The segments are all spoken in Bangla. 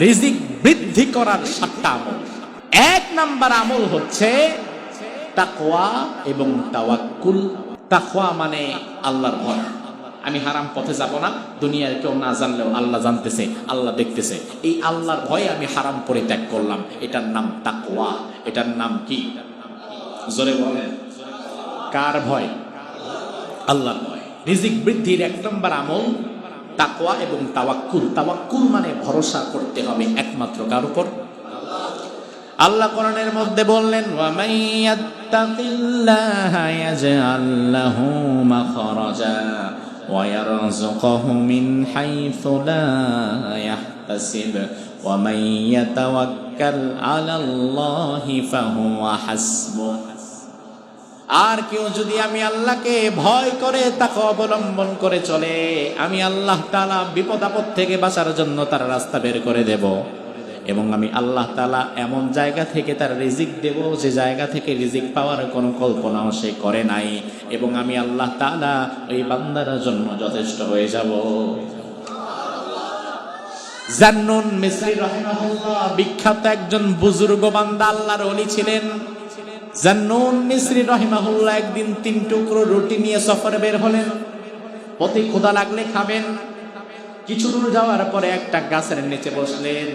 রিজিক বৃদ্ধি করার সাতটা আমল এক নাম্বার আমল হচ্ছে তাকওয়া এবং তাওয়াক্কুল। তাকওয়া মানে আল্লাহর ভয়। আমি হারাম পথে যাব না, দুনিয়ার কেউ না জানলেও আল্লাহ জানতেছে, আল্লাহ দেখতেছে। এই আল্লাহর ভয়ে আমি হারাম পরিত্যাগ করলাম। এটার নাম তাকওয়া। এটার নাম কি? জোরে বলেন। কার ভয়? আল্লাহর ভয়। রিজিক বৃদ্ধির এক নম্বর আমল তাকওয়া এবং তাওয়াক্কুল। তাওয়াক্কুল মানে ভরসা করতে হবে একমাত্র কার উপর। আল্লাহ কোরআনের মধ্যে বললেন, ওয়ামান ইয়াত্তাকিল্লাহা ইয়াজআল লাহু মাখরাজা ওয়া ইয়ারযুকহু মিন হাইথু লা ইয়াহতাসিব ওয়া মান ইয়াতাওয়াক্কাল আলাল্লাহি ফাহুয়া হাসবুহ আর কেউ যদি আমি আল্লাহকে ভয় করে তাকে অবলম্বন করে চলে, আমি আল্লাহ তালা বিপদ আপদ থেকে বাঁচার জন্য তার রাস্তা বের করে দেব। এবং আমি আল্লাহ তালা এমন জায়গা থেকে তার রিজিক দেব যে জায়গা থেকে রিজিক পাওয়ার কোনো কল্পনাও সে করে নাই। এবং আমি আল্লাহ তালা ওই বান্দার জন্য যথেষ্ট হয়ে যাব। জান্নুন মিসরি রহিমাহুল্লাহ বিখ্যাত একজন বুজুর্গ বান্দা আল্লাহর অলি ছিলেন। জান্নুন মিসরি রহিমাহুল্লাহ একদিন তিন টুকরো রুটি নিয়ে সফরে বের হলেন। পথে ক্ষুধা লাগলে খাবেন। কিছু দূর যাওয়ার পরে একটা গাছের নিচে বসলেন।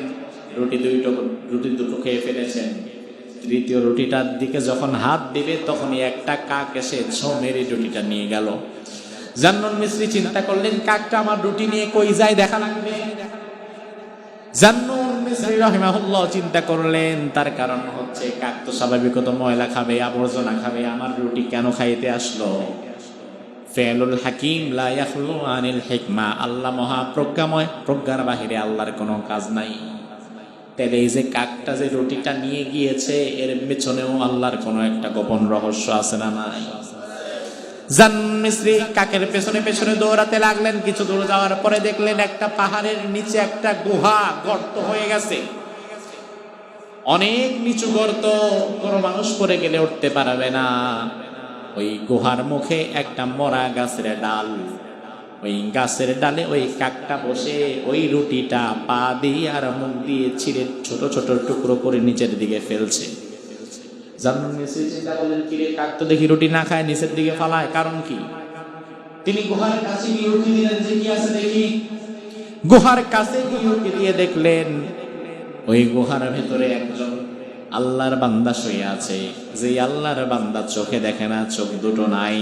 রুটি দুই টুকরো, রুটি দুটো খেয়ে ফেলেছেন। তৃতীয় রুটিটার দিকে যখন হাত দিবে তখনই একটা কাক এসে ছো মেরে রুটিটা নিয়ে গেল। জান্নুন মিস্ত্রি চিন্তা করলেন, কাকটা আমার রুটি নিয়ে কই যায় দেখা লাগবে? চিন্তা করলেন, তার কারণ হচ্ছে কাক তো স্বাভাবিকত ময়লা খাবে, আবর্জনা খাবে, আমার রুটি কেন খাইতে আসলো? ফেলুল হাকিম, লা আনিল হিকমা, আল্লাহ মহা প্রজ্ঞাময় প্রজ্ঞার বাহিরে আল্লাহর কোনো কাজ নাই। তাহলে এই যে কাকটা যে রুটিটা নিয়ে গিয়েছে, এর পেছনেও আল্লাহর কোনো একটা গোপন রহস্য আছে না নাই? জান মিস্ত্রি কাকের পেছনে পেছনে দৌড়াতে লাগলেন। কিছু দূর যাওয়ার পরে দেখলেন একটা পাহাড়ের নিচে একটা গুহা গর্ত হয়ে গেছে। অনেক নিচু গর্ত, কোনো মানুষ পরে গেলে উঠতে পারবে না। ওই গুহার মুখে একটা মরা গাছের ডাল। ওই গাছের ডালে ওই কাকটা বসে ওই রুটিটা পা দিয়ে আর মুখ দিয়ে ছিঁড়ে ছোট ছোট টুকরো করে নিচের দিকে ফেলছে। দেখি রুটি না খায়, নিচের দিকে ফালায়, কারণ কি? তিনি গুহার কাছে দেখি। গুহার কাছে গিয়ে রুটি দিয়ে দেখলেন, ওই গুহার ভেতরে একজন আল্লাহর বান্দা শুয়ে আছে। যে আল্লাহর বান্দা চোখে দেখে না, চোখ দুটো নাই।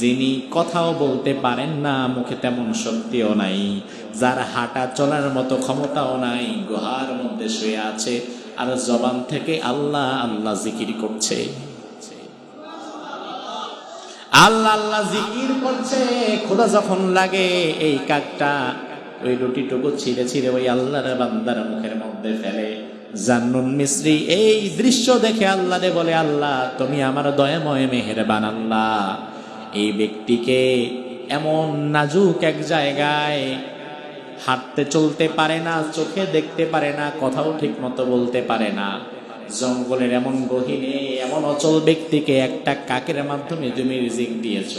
যিনি কথাও বলতে পারেন না, মুখে তেমন শক্তিও নাই। যার হাঁটা চলার মতো ক্ষমতাও নাই, গুহার মধ্যে শুয়ে আছে। আর জবান থেকে আল্লাহ আল্লাহ জিকির করছে। আল্লাহ আল্লাহ জিকির করছে, খোদা যখন লাগে এই কাকটা ওই রুটিটুকু ছিঁড়ে ছিঁড়ে ওই আল্লাহর বান্দার মুখের মধ্যে ফেলে। জান্নুন মিশ্রি এই দৃশ্য দেখে আল্লাহ রে বলে, আল্লাহ, তুমি আমার দয়াময় মেহেরবান আল্লাহ। এই ব্যক্তিকে এমন নাজুক এক জায়গায় হাঁটতে চলতে পারে না, চোখে দেখতে পারে না, কথাও ঠিক মতো বলতে পারে না। জঙ্গলের এমন গহিনে, এমন অচল ব্যক্তিকে একটা কাকের মাধ্যমে তুমি রিজিক দিয়েছ।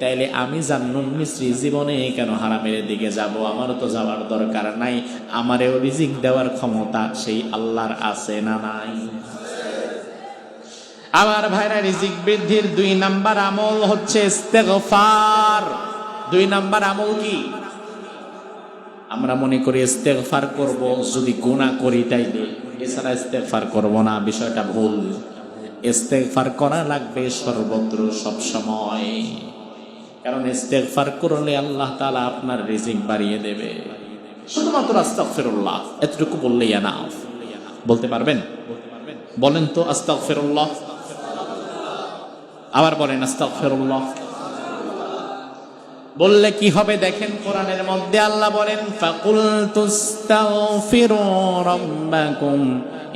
তাইলে আমি জান্নুন মিশ্রি জীবনে কেন হারামের দিকে যাব? আমারও তো যাওয়ার দরকার নাই। আমারেও রিজিক দেওয়ার ক্ষমতা সেই আল্লাহর আছে না নাই? আমার ভাইরা, রিজিক বৃদ্ধির দুই নাম্বার আমল হচ্ছে ইস্তেগফার। দুই নাম্বার আমল কি? আমরা মনে করি ইস্তেগফার করব, যদি গুনাহ করি তাইলে। এছাড়া ইস্তেগফার করব না, বিষয়টা ভুল। ইস্তেগফার করা লাগবে সর্বত্র, সব সময়। কারণ ইস্তেগফার করলে আল্লাহ তাআলা আপনার রিজিক বাড়িয়ে দেবে। শুধুমাত্র আস্তাগফিরুল্লাহ, এতটুকু বললেই এনাফ বলতে পারবেন? বলেন তো আস্তাগফিরুল্লাহ। আবার বলেন আস্তাগফিরুল্লাহ। বললে কি হবে দেখেন কোরআনের মধ্যে আল্লাহ বলেন ফাকুল তুস্তাগফিরু রাব্বাকুম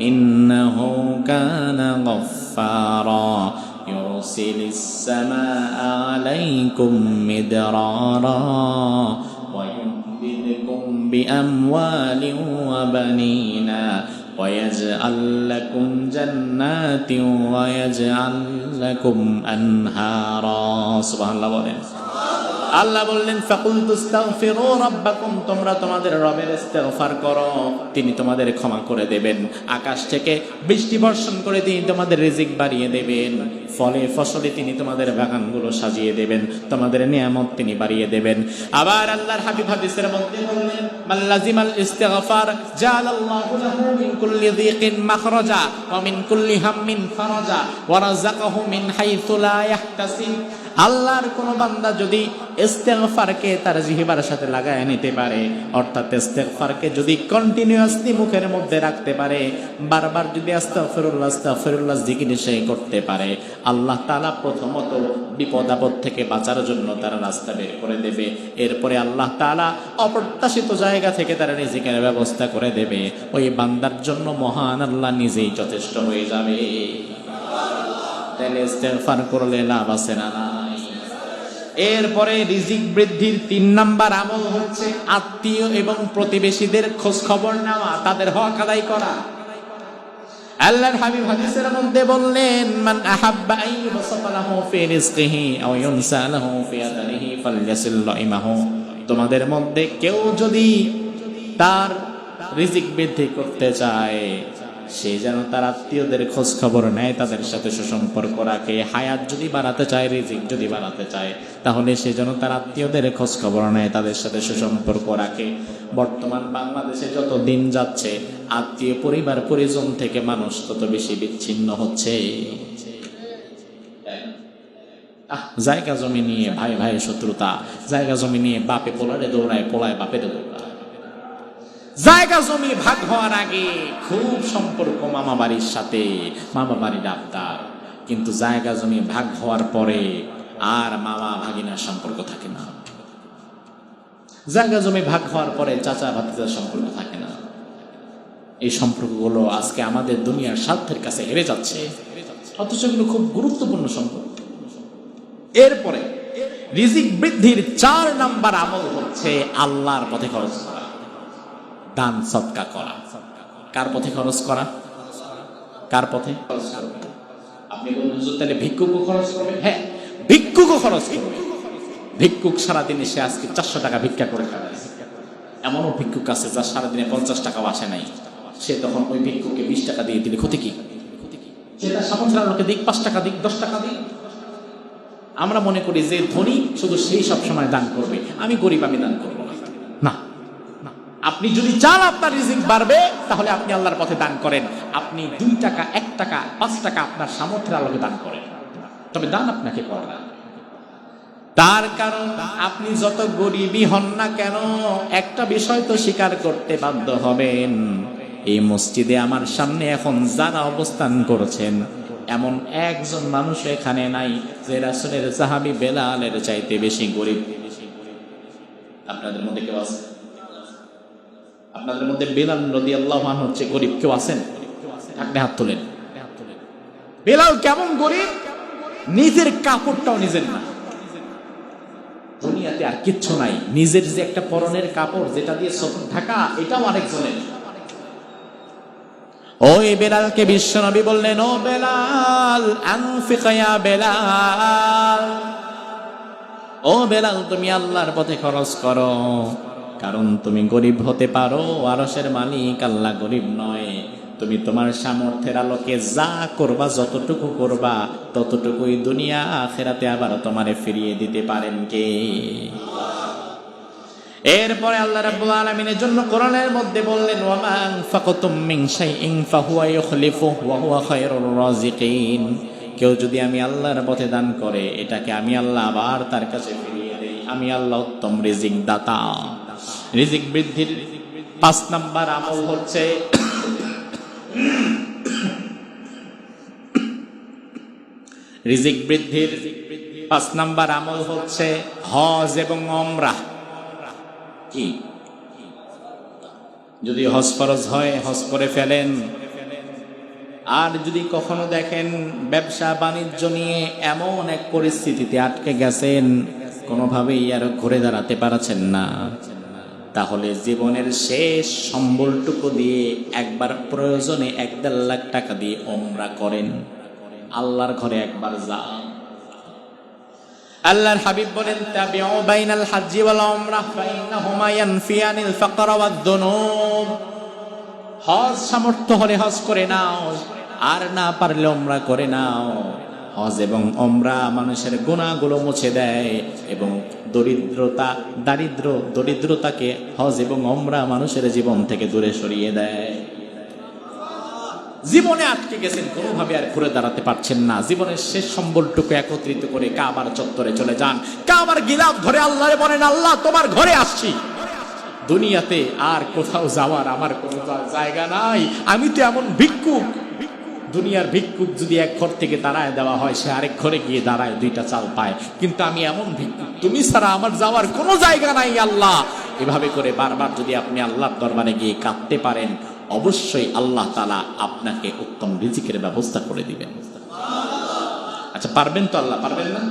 ইন্নাহু কানা গফফারা ইউরসিলিস সামাআ আলাইকুম মিদরারা ওয়া يمددكم بأموال وبنين ويجعل لكم جنات ويجعل لكم أنهارا سبحان الله বলেন আল্লাহ বললেন ফাকুল তুস্তাগফিরু তোমরা তোমাদের রবের ইস্তেগফার করো। তিনি তোমাদের ক্ষমা করে দেবেন। আকাশ থেকে বৃষ্টি বর্ষণ করে তিনি তোমাদের রিজিক বাড়িয়ে দেবেন। ফলে ফসলে তিনি তোমাদের বাগানগুলো সাজিয়ে দেবেন। তোমাদের নিয়ামত তিনি বাড়িয়ে দেবেন। আবার আল্লাহর হাবিব হাদিসের মধ্যে বললেন মাল্লাজিমাল ইস্তেগফার, জালাল্লাহু লাহু মিন কুল্লি যিকিন মাখরাজা, ওয়া মিন কুল্লি হাম্মিন ফারাজা, ওয়া রাযাকাহু মিন হাইথু লা ইয়াহতাসিব আল্লাহর কোন বান্দা যদি ইস্তেগফারকে তার জিহবার সাথে লাগায় নিতে পারে, অর্থাৎ ইস্তেগফারকে যদি কন্টিনিউয়াসলি মুখের মধ্যে রাখতে পারে, বারবার যদি আস্তাগফিরুল্লাহ আস্তাগফিরুল্লাহ জিকির সে করতে পারে, আল্লাহ তাআলা প্রথমত বিপদ আপদ থেকে বাঁচার জন্য তারা রাস্তা বের করে দেবে। এরপরে আল্লাহ তাআলা অপ্রত্যাশিত জায়গা থেকে তারা রিজিকের ব্যবস্থা করে দেবে। ওই বান্দার জন্য মহান আল্লাহ নিজেই যথেষ্ট হয়ে যাবে। তাহলে ইস্তেগফার করলে লাভ আছে না নাই এরপরে রিজিক বৃদ্ধির তিন নাম্বার আমল হচ্ছে আত্মীয় এবং প্রতিবেশীদের খোঁজ খবর নেওয়া, তাদের হক আদায় করা। আল্লাহর হাবিব হাদিসের মধ্যে বললেন, মান আহাব্বা ইউবসাতা ফি রিজকিহি আও ইউনসা লাহু ফি তোমাদের মধ্যে কেউ যদি তার রিজিক বৃদ্ধি করতে চায় সে যেন তার আত্মীয়দের খোঁজ খবর নেয়, তাদের সাথে সুসম্পর্ক রাখে। হায়াত যদি বাড়াতে চায়, রিজিক যদি বাড়াতে চায়, তাহলে সে যেন তার আত্মীয়দের খোঁজ খবর নেয়, তাদের সাথে সুসম্পর্ক রাখে। বর্তমান বাংলাদেশে যত দিন যাচ্ছে, আত্মীয় পরিবার, পরিজন থেকে মানুষ তত বেশি বিচ্ছিন্ন হচ্ছে। জায়গা জমি নিয়ে ভাই ভাই শত্রুতা, জায়গা জমি নিয়ে বাপে পোলারে দৌড়ায়, পোলায় বাপেরে দৌড়ায়। জায়গা জমি ভাগ হওয়ার আগে খুব সম্পর্ক মামা বাড়ির সাথে, মামা বাড়ির আবদার। কিন্তু জায়গা জমি ভাগ হওয়ার পরে আর মামা ভাগিনার সম্পর্ক থাকে না। জায়গা জমি ভাগ হওয়ার পরে চাচা ভাতিজার সম্পর্ক থাকে না। এই সম্পর্কগুলো আজকে আমাদের দুনিয়ার স্বার্থের কাছে হেরে যাচ্ছে। অথচ এগুলো খুব গুরুত্বপূর্ণ সম্পর্ক। এরপরে রিজিক বৃদ্ধির চার নাম্বার আমল হচ্ছে আল্লাহর পথে খরচ। করা দান সৎকা করা। কার পথে খরচ করা? কার পথে? আপনি ভিক্ষুকও খরচ করবে? হ্যাঁ ভিক্ষুকও খরচ করবে। ভিক্ষুক সারাদিনে সে আজকে চারশো টাকা ভিক্ষা করে খাবে এমনও ভিক্ষুক আছে যার সারাদিনে পঞ্চাশ টাকাও আসে নাই। সে তখন ওই ভিক্ষুককে বিশ টাকা দিয়ে দিলে ক্ষতি কি? সে তার সামর্থ্যের আলোকে দিক, পাঁচ টাকা দিক, দশ টাকা দিক। আমরা মনে করি যে ধনী শুধু সেই সব সময় দান করবে। আমি গরিব, আমি দান করব। আপনি যদি চান আপনার রিজিক বাড়বে, তাহলে আপনি আল্লাহর পথে দান করেন। আপনি দুই টাকা, এক টাকা, পাঁচ টাকা আপনার সামর্থ্যের আলোকে দান করেন। তবে দান আপনাকে করা তার কারণ, আপনি যত গরিবই হন না কেন, একটা বিষয় তো স্বীকার করতে বাধ্য হবেন। এই মসজিদে আমার সামনে এখন যারা অবস্থান করছেন, এমন একজন মানুষ এখানে নাই যে রাসুলের সাহাবি বেলালের চাইতে বেশি গরিব। আপনাদের মধ্যে কেউ আছে? আপনাদের মধ্যে বেলাল নদী আল্লাহ হচ্ছে গরিব। কেউ আছেন? আপনি হাত তোলেন। বেলাল কেমন গরিব? নিজের কাপড়টাও নিজের না। দুনিয়াতে আর কিচ্ছু নাই। নিজের যে একটা পরনের কাপড় যেটা দিয়ে সতর ঢাকা, এটাও আরেকজনের। ওই বেলালকে বিশ্বনবী বললেন, ও বেলাল আনফিকায়া বেলাল। ও বেলাল, তুমি আল্লাহর পথে খরচ করো। কারণ তুমি গরিব হতে পারো আরসের মালিক আল্লাহ গরিব নয়। তুমি তোমার সামর্থ্যের আলোকে যা করবা, যতটুকু করবা, ততটুকুই দুনিয়া আখেরাতে আবার তোমারে ফিরিয়ে দিতে পারেন কে? এরপরে আল্লাহ রাব্বুল আলামিনের জন্য কোরআনের মধ্যে বললেন ওয়া মা আনফাকতুম মিন শাইইন ফাহুয়া ইউখলিফুহু ওয়া হুয়া খায়রুর রাযিকিন। কেউ যদি আমি আল্লাহর পথে দান করে, এটাকে আমি আল্লাহ আবার তার কাছে ফিরিয়ে দেই। আমি আল্লাহ উত্তম রিজিক দাতা রিজিক বৃদ্ধির পাঁচ নাম্বার আমল হচ্ছে রিজিক বৃদ্ধির পাঁচ নাম্বার আমল হচ্ছে হজ এবং অমরাহ কি? যদি হজ ফরজ হয়, হজ করে ফেলেন। আর যদি কখনো দেখেন ব্যবসা বাণিজ্য নিয়ে এমন এক পরিস্থিতিতে আটকে গেছেন, কোনোভাবেই আর ঘুরে দাঁড়াতে পারছেন না। তাহলে জীবনের শেষ সম্বলটুকু দিয়ে একবার প্রয়োজনে এক দেড় লাখ টাকা দিয়ে ওমরা করেন। আল্লাহর ঘরে একবার যান। আল্লাহর হাবিব বলেন, তাবিউ বাইনাল হাজ্জি ওয়াল উমরাহ ফাইন্নাহুমা ইয়ানফিয়ানিল ফাকর ওয়াদ দুনুব। হজ সামর্থ্য হলে হজ করে নাও, আর না পারলে ওমরা করে নাও। হজ এবং অমরা মানুষের গুণাগুলো মুছে দেয় এবং দরিদ্রতা, দারিদ্র, দরিদ্রতাকে হজ এবং অমরা মানুষের জীবন থেকে দূরে সরিয়ে দেয়। জীবনে আটকে গেছেন, কোনোভাবে আর ঘুরে দাঁড়াতে পারছেন না। জীবনের শেষ সম্বলটুকু একত্রিত করে কাবার চত্বরে চলে যান। কাবার গিলাফ ধরে আল্লাহরে বলেন, আল্লাহ, তোমার ঘরে আসছি। দুনিয়াতে আর কোথাও যাওয়ার আমার কোনো জায়গা নাই। আমি তো এমন ভিক্ষুক। দুনিয়ার ভিক্ষুক যদি এক ঘর থেকে দাঁড়ায় দেওয়া হয়, সে আরেক ঘরে গিয়ে দাঁড়ায়, দুইটা চাল পায়। কিন্তু আমি এমন ভিক্ষুক, তুমি ছাড়া আমার যাওয়ার কোনো জায়গা নাই আল্লাহ। এভাবে করে বারবার যদি আপনি আল্লাহর দরবারে গিয়ে কাঁদতে পারেন, অবশ্যই আল্লাহ তালা আপনাকে উত্তম রিজিকের ব্যবস্থা করে দিবেন। আচ্ছা পারবেন তো আল্লাহ, পারবেন না?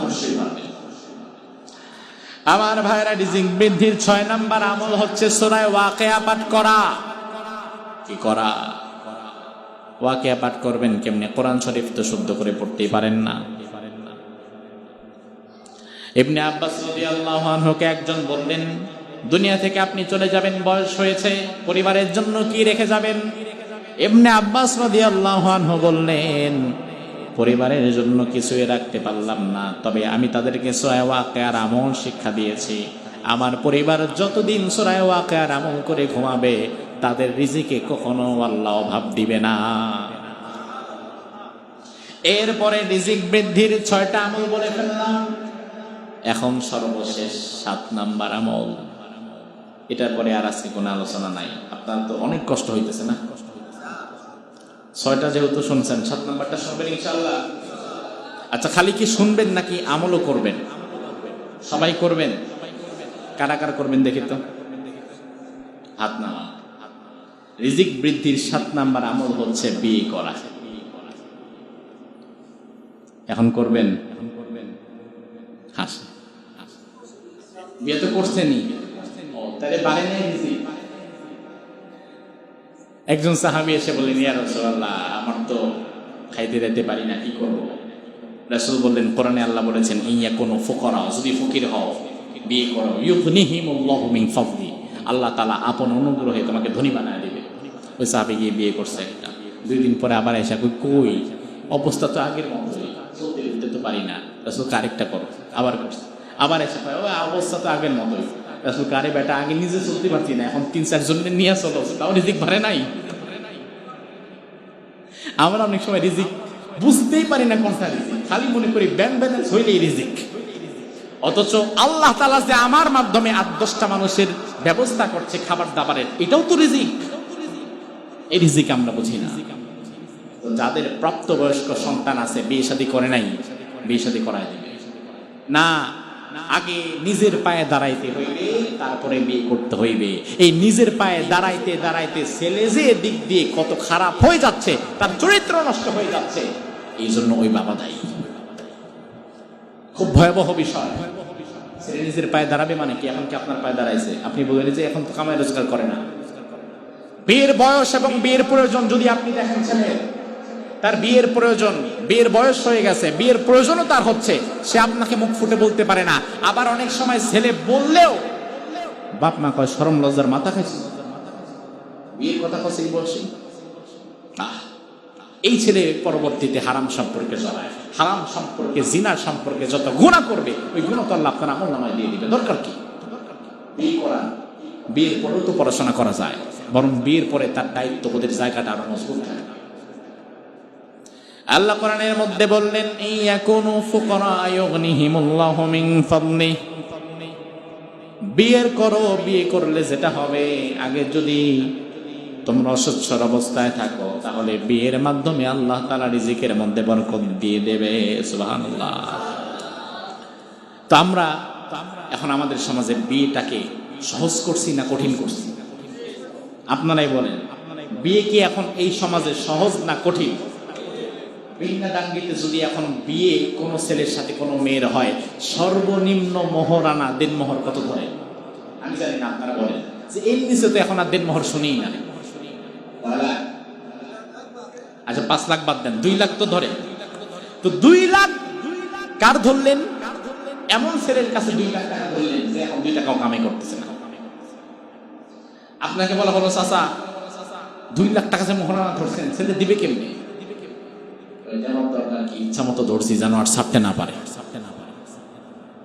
অবশ্যই পারবেন। আমার ভাইরা, রিজিক বৃদ্ধির ছয় নাম্বার আমল হচ্ছে সোনায় ওয়াকেয়া পাঠ করা। কি করা? ওয়াকেয়া পাঠ করবেন কেমনে? কোরআন শরীফ তো শুদ্ধ করে পড়তেই পারেন না। এমনি আব্বাস আনহুকে একজন বললেন, দুনিয়া থেকে আপনি চলে যাবেন, বয়স হয়েছে, পরিবারের জন্য কি রেখে যাবেন? এমনি আব্বাস বললেন, পরিবারের জন্য কিছুই রাখতে পারলাম না, তবে আমি তাদেরকে সোয়া ওয়াকেয়ার আমল শিক্ষা দিয়েছি। আমার পরিবার যতদিন সোরায় ওয়াকেয়ার আমল করে ঘুমাবে তাদের রিজিকে কখনো আল্লাহ অভাব দিবে না। এরপরে রিজিক বৃদ্ধির ছয়টা আমল বলে ফেললাম। এখন সর্বশেষ সাত নাম্বার আমল। এটার পরে আর আজকে কোনো আলোচনা নাই। আপনার তো অনেক কষ্ট হইতেছে না? ছয়টা যেহেতু শুনছেন, সাত নাম্বারটা শুনবেন ইনশাল্লাহ আচ্ছা খালি কি শুনবেন নাকি আমলও করবেন? সবাই করবেন? কারা কারা করবেন দেখি তো। হাত নামা রিজিক বৃদ্ধির সাত নাম্বার আমল হচ্ছে বিয়ে করা। এখন করবেন? বিয়ে তো রিজিক একজন সাহাবি এসে বললেন, ইয়া আমার তো খাইতে দিতে পারি না, কি করব? রাসূল বললেন, কোরআনে আল্লাহ বলেছেন ইয়া কোনো ফুকরা, যদি ফকির হও, বিয়ে করো। ইউগনিহিমুল্লাহু মিন আল্লাহ তাআলা আপন অনুগ্রহে তোমাকে ধনী বানায় দিবে। ওই সাহাবি গিয়ে বিয়ে করছে একটা। দুই দিন পরে আবার এসে কই কই? অবস্থা তো আগের উঠতে তো পারি না। রাসূল আরেকটা করো। আবার করছে। আবার এসে ও অবস্থা তো আগের মতোই। রাসূল কারে, বেটা আগে নিজে চলতে পারছি না। এখন তিন চারজন নিয়ে চলো। তাও রিজিক ভারে নাই? আমরা অনেক সময় রিজিক বুঝতেই পারি না কোনটা রিজিক। খালি মনে করি ব্যাংক ব্যালেন্স হইলেই রিজিক। অথচ আল্লাহ তালা যে আমার মাধ্যমে আট, দশটা মানুষের ব্যবস্থা করছে খাবার দাবারের, এটাও তো রিজিক। এই রিজিক আমরা বুঝি না। যাদের প্রাপ্তবয়স্ক সন্তান আছে, বিয়ে শাদী করে নাই, বিয়ে শাদী করায় দিবে। না, আগে নিজের পায়ে দাঁড়াইতে হইবে, তারপরে বিয়ে করতে হইবে। এই নিজের পায়ে দাঁড়াইতে দাঁড়াইতে ছেলে যে দিক দিয়ে কত খারাপ হয়ে যাচ্ছে, তার চরিত্র নষ্ট হয়ে যাচ্ছে, এই জন্য ওই বাবা দায়ী। খুব ভয়াবহ বিষয়। ছেলে নিজের পায়ে দাঁড়াবে মানে কি? এখন কি আপনার পায়ে দাঁড়াইছে? আপনি বলেন যে এখন তো কামাই রোজগার করে না। বিয়ের বয়স এবং বিয়ের প্রয়োজন যদি আপনি দেখেন ছেলে, তার বিয়ের প্রয়োজন, বিয়ের বয়স হয়ে গেছে, বিয়ের প্রয়োজনও তার হচ্ছে, সে আপনাকে মুখ ফুটে বলতে পারে না। আবার অনেক সময় ছেলে বললেও বাপ মা কয়, সরম লজ্জার মাথা খাইছে? বিয়ের কথা কছে এই এই ছেলে পরবর্তীতে হারাম সম্পর্কে জড়ায় হারাম সম্পর্কে, জিনার সম্পর্কে যত গুণা করবে, ওই গুণ তো আল্লাহ আপনার আমল নামায় দিয়ে দিবে। দরকার কি? বিয়ে করা বিয়ের পরেও তো পড়াশোনা করা যায়। বরং বিয়ের পরে তার দায়িত্ববোধের জায়গাটা আরও মজবুত। থাকে আল্লাহ কোরআনের মধ্যে বললেন, ইয়াকুনু ফুকরা ইউগনিহিমুল্লাহু মিন ফাদলি। বিয়ের করো, বিয়ে করলে যেটা হবে, আগে যদি তোমরা অসচ্ছর অবস্থায় থাকো, তাহলে বিয়ের মাধ্যমে আল্লাহ তাআলা রিজিকের মধ্যে বরকত দিয়ে দেবে, সুবহানাল্লাহ। তো আমরা, এখন আমাদের সমাজে বিয়েটাকে সহজ করছি না কঠিন করছি? আপনারাই বলেন বিয়ে কি এখন এই সমাজে সহজ না কঠিন? যদি এখন বিয়ে কোনো ছেলের সাথে কোনো মেয়ের হয়, সর্বনিম্ন মোহরানা দেন মোহর কত ধরে? আমি জানি না, আপনারা বলেন। যে এর নিচে তো এখন আর দেন মোহর শুনেই না আচ্ছা পাঁচ লাখ বাদ দেন, দুই লাখ তো ধরে। তো দুই লাখ কার ধরলেন? এমন ছেলের কাছে দুই লাখ টাকা ধরলেন যে এখন দুই টাকাও কামাই করতেছে না। আপনাকে বলা হলো, চাচা, দুই লাখ টাকা যে মোহরানা ধরছেন, ছেলে দিবে কেমনি? ইচ্ছা মতো ধরছি, যেন আর ছাড়তে না পারে।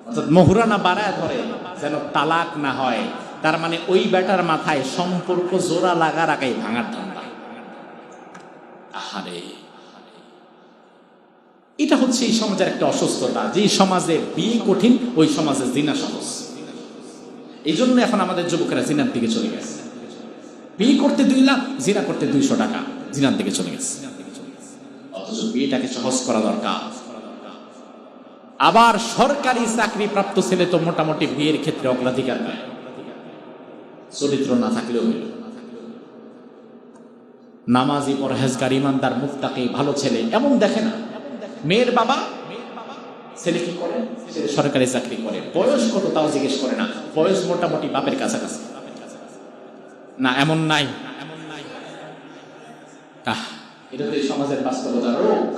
অর্থাৎ মোহরানা বাড়ায় ধরে, যেন তালাক না হয়। তার মানে ওই বেটার মাথায় সম্পর্ক জোড়া লাগার আগে ভাঙার ধান্দা। আহারে। এটা হচ্ছে এই সমাজের একটা অসুস্থতা। যে সমাজে বিয়ে কঠিন, ওই সমাজে জিনা সহজ। এই জন্য এখন আমাদের যুবকেরা জিনার দিকে চলে গেছে। বিয়ে করতে দুই লাখ, জিনা করতে দুইশো টাকা। জিনার দিকে চলে গেছে। অথচ বিয়েটাকে সহজ করা দরকার। আবার সরকারি চাকরি প্রাপ্ত ছেলে তো মোটামুটি বিয়ের ক্ষেত্রে অগ্রাধিকার পায়। চরিত্র না থাকলেও নামাজি, পরহেজগার, ইমানদার মুক্তাকে ভালো ছেলে, এমন দেখে না। মেয়ের বাবা ছেলে কি করে? সরকারি চাকরি করে। বয়স কত তাও জিজ্ঞেস করে না। বয়স মোটামুটি বাপের কাছাকাছি। না এমন নাই। এটা সমাজের বাস্তবতা রোগ।